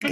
Kripto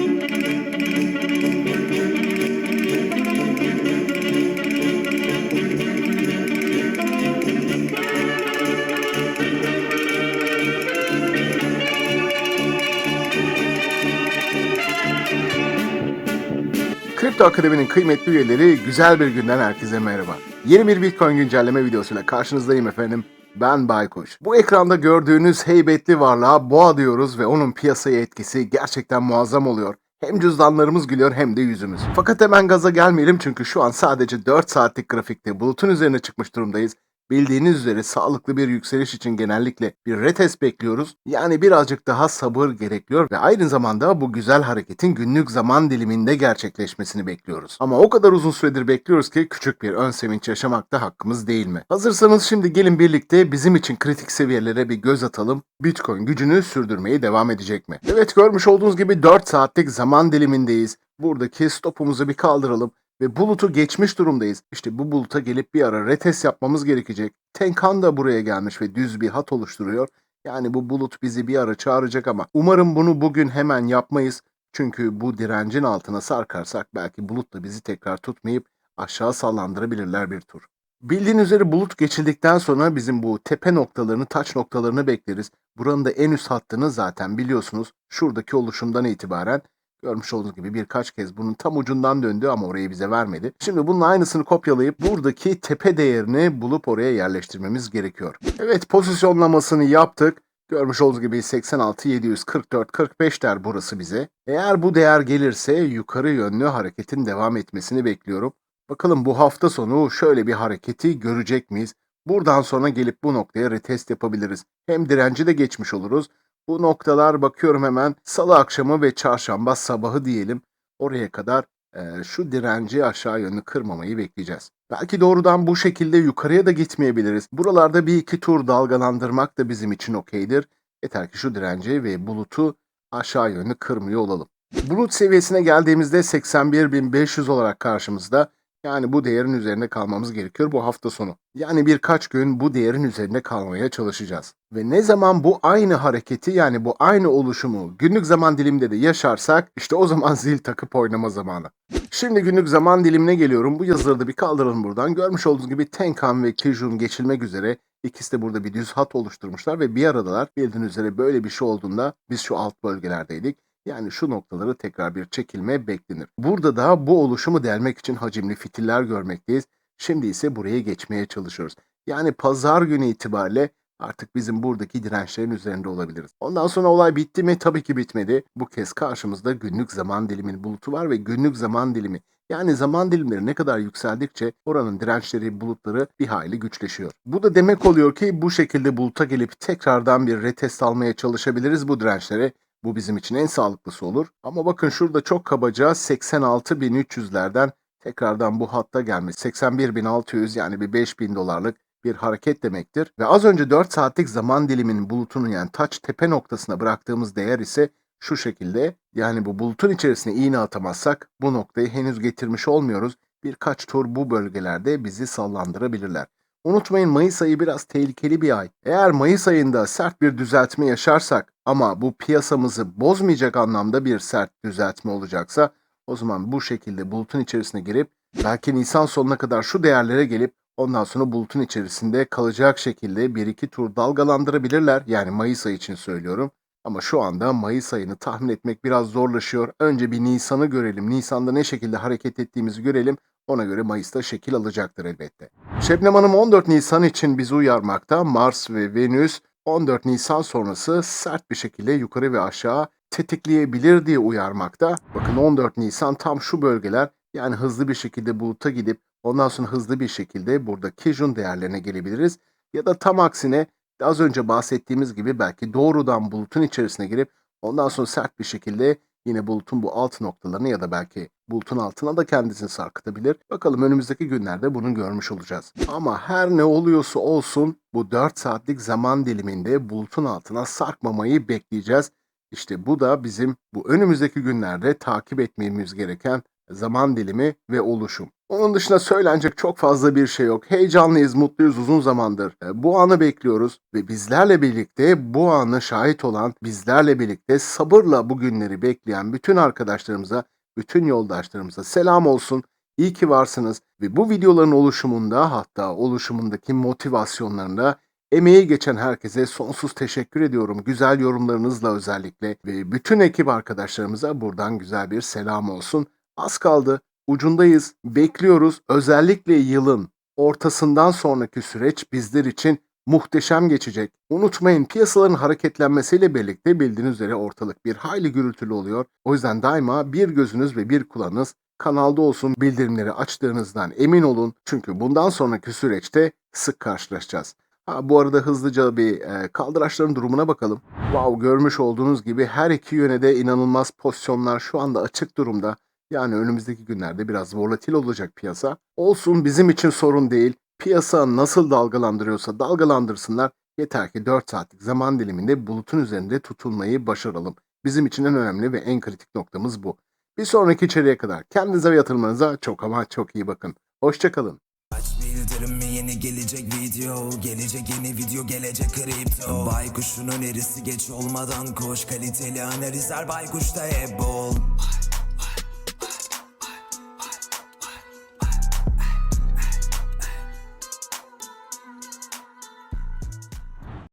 Akademi'nin kıymetli üyeleri güzel bir günden herkese merhaba. Yeni bir Bitcoin güncelleme videosuyla karşınızdayım efendim. Ben Baykuş. Bu ekranda gördüğünüz heybetli varlığa boğa diyoruz ve onun piyasaya etkisi gerçekten muazzam oluyor. Hem cüzdanlarımız gülüyor hem de yüzümüz. Fakat hemen gaza gelmeyelim çünkü şu an sadece 4 saatlik grafikte bulutun üzerine çıkmış durumdayız. Bildiğiniz üzere sağlıklı bir yükseliş için genellikle bir retest bekliyoruz. Yani birazcık daha sabır gerekiyor ve aynı zamanda bu güzel hareketin günlük zaman diliminde gerçekleşmesini bekliyoruz. Ama o kadar uzun süredir bekliyoruz ki küçük bir ön sevinç yaşamakta hakkımız değil mi? Hazırsanız şimdi gelin birlikte bizim için kritik seviyelere bir göz atalım. Bitcoin gücünü sürdürmeye devam edecek mi? Evet görmüş olduğunuz gibi 4 saatlik zaman dilimindeyiz. Buradaki stopumuzu bir kaldıralım ve bulutu geçmiş durumdayız. İşte bu buluta gelip bir ara retest yapmamız gerekecek. Tenkan da buraya gelmiş ve düz bir hat oluşturuyor. Yani bu bulut bizi bir ara çağıracak ama umarım bunu bugün hemen yapmayız. Çünkü bu direncin altına sarkarsak belki bulut da bizi tekrar tutmayıp aşağı sallandırabilirler bir tur. Bildiğin üzere bulut geçildikten sonra bizim bu tepe noktalarını, taç noktalarını bekleriz. Buranın da en üst hattını zaten biliyorsunuz. Şuradaki oluşumdan itibaren Görmüş olduğunuz gibi birkaç kez bunun tam ucundan döndü ama orayı bize vermedi. Şimdi bunun aynısını kopyalayıp buradaki tepe değerini bulup oraya yerleştirmemiz gerekiyor. Evet pozisyonlamasını yaptık. Görmüş olduğunuz gibi 86, 744, 45 der burası bize. Eğer bu değer gelirse yukarı yönlü hareketin devam etmesini bekliyorum. Bakalım bu hafta sonu şöyle bir hareketi görecek miyiz? Buradan sonra gelip bu noktaya retest yapabiliriz. Hem direnci de geçmiş oluruz. Bu noktalar bakıyorum hemen salı akşamı ve çarşamba sabahı diyelim. Oraya kadar e, şu direnci aşağı yönlü kırmamayı bekleyeceğiz. Belki doğrudan bu şekilde yukarıya da gitmeyebiliriz. Buralarda bir iki tur dalgalandırmak da bizim için okeydir. Yeter ki şu direnci ve bulutu aşağı yönlü kırmıyor olalım. Bulut seviyesine geldiğimizde 81.500 olarak karşımızda. Yani bu değerin üzerinde kalmamız gerekiyor bu hafta sonu. Yani birkaç gün bu değerin üzerinde kalmaya çalışacağız. Ve ne zaman bu aynı hareketi yani bu aynı oluşumu günlük zaman diliminde de yaşarsak işte o zaman zil takıp oynama zamanı. Şimdi günlük zaman dilimine geliyorum. Bu yazıları da bir kaldıralım buradan. Görmüş olduğunuz gibi Tenkan ve Kijun geçilmek üzere İkisi de burada bir düz hat oluşturmuşlar ve bir aradalar. Bildiğiniz üzere böyle bir şey olduğunda biz şu alt bölgelerdeydik. Yani şu noktaları tekrar bir çekilme beklenir. Burada da bu oluşumu delmek için hacimli fitiller görmekteyiz. Şimdi ise buraya geçmeye çalışıyoruz. Yani pazar günü itibariyle artık bizim buradaki dirençlerin üzerinde olabiliriz. Ondan sonra olay bitti mi? Tabii ki bitmedi. Bu kez karşımızda günlük zaman diliminin bulutu var ve günlük zaman dilimi yani zaman dilimleri ne kadar yükseldikçe oranın dirençleri, bulutları bir hayli güçleşiyor. Bu da demek oluyor ki bu şekilde buluta gelip tekrardan bir retest almaya çalışabiliriz bu dirençlere. Bu bizim için en sağlıklısı olur. Ama bakın şurada çok kabaca 86.300'lerden tekrardan bu hatta gelmiş. 81.600 yani bir 5.000 dolarlık bir hareket demektir. Ve az önce 4 saatlik zaman diliminin bulutunun yani taç tepe noktasına bıraktığımız değer ise şu şekilde yani bu bulutun içerisine iğne atamazsak bu noktayı henüz getirmiş olmuyoruz. Birkaç tur bu bölgelerde bizi sallandırabilirler. Unutmayın Mayıs ayı biraz tehlikeli bir ay. Eğer Mayıs ayında sert bir düzeltme yaşarsak ama bu piyasamızı bozmayacak anlamda bir sert düzeltme olacaksa o zaman bu şekilde bulutun içerisine girip belki Nisan sonuna kadar şu değerlere gelip ondan sonra bulutun içerisinde kalacak şekilde bir iki tur dalgalandırabilirler. Yani Mayıs ayı için söylüyorum. Ama şu anda Mayıs ayını tahmin etmek biraz zorlaşıyor. Önce bir Nisan'ı görelim. Nisan'da ne şekilde hareket ettiğimizi görelim. Ona göre Mayıs'ta şekil alacaktır elbette. Şebnem Hanım 14 Nisan için bizi uyarmakta. Mars ve Venüs 14 Nisan sonrası sert bir şekilde yukarı ve aşağı tetikleyebilir diye uyarmakta. Bakın 14 Nisan tam şu bölgeler yani hızlı bir şekilde buluta gidip ondan sonra hızlı bir şekilde burada Kijun değerlerine gelebiliriz. Ya da tam aksine az önce bahsettiğimiz gibi belki doğrudan bulutun içerisine girip ondan sonra sert bir şekilde yine bulutun bu alt noktalarını ya da belki bulutun altına da kendisini sarkıtabilir. Bakalım önümüzdeki günlerde bunu görmüş olacağız. Ama her ne oluyorsa olsun bu 4 saatlik zaman diliminde bulutun altına sarkmamayı bekleyeceğiz. İşte bu da bizim bu önümüzdeki günlerde takip etmemiz gereken zaman dilimi ve oluşum. Onun dışında söylenecek çok fazla bir şey yok. Heyecanlıyız, mutluyuz uzun zamandır. E, Bu anı bekliyoruz ve bizlerle birlikte bu anı şahit olan, bizlerle birlikte sabırla bu günleri bekleyen bütün arkadaşlarımıza, bütün yoldaşlarımıza selam olsun. İyi ki varsınız ve bu videoların oluşumunda hatta oluşumundaki motivasyonlarında emeği geçen herkese sonsuz teşekkür ediyorum. Güzel yorumlarınızla özellikle ve bütün ekip arkadaşlarımıza buradan güzel bir selam olsun. Az kaldı. Ucundayız. Bekliyoruz. Özellikle yılın ortasından sonraki süreç bizler için muhteşem geçecek. Unutmayın piyasaların hareketlenmesiyle birlikte bildiğiniz üzere ortalık bir hayli gürültülü oluyor. O yüzden daima bir gözünüz ve bir kulağınız kanalda olsun bildirimleri açtığınızdan emin olun. Çünkü bundan sonraki süreçte sık karşılaşacağız. Ha, bu arada hızlıca bir e, kaldıraçların durumuna bakalım. Wow görmüş olduğunuz gibi her iki yöne de inanılmaz pozisyonlar şu anda açık durumda. Yani önümüzdeki günlerde biraz volatil olacak piyasa. Olsun bizim için sorun değil. Piyasa nasıl dalgalandırıyorsa dalgalandırsınlar. Yeter ki 4 saatlik zaman diliminde bulutun üzerinde tutulmayı başaralım. Bizim için en önemli ve en kritik noktamız bu. Bir sonraki içeriye kadar kendinize ve yatırımlarınıza çok ama çok iyi bakın. Hoşçakalın. Aç bildirimi yeni gelecek video Gelecek yeni video gelecek kripto Baykuş'un önerisi geç olmadan koş Kaliteli analizler Baykuş'ta hep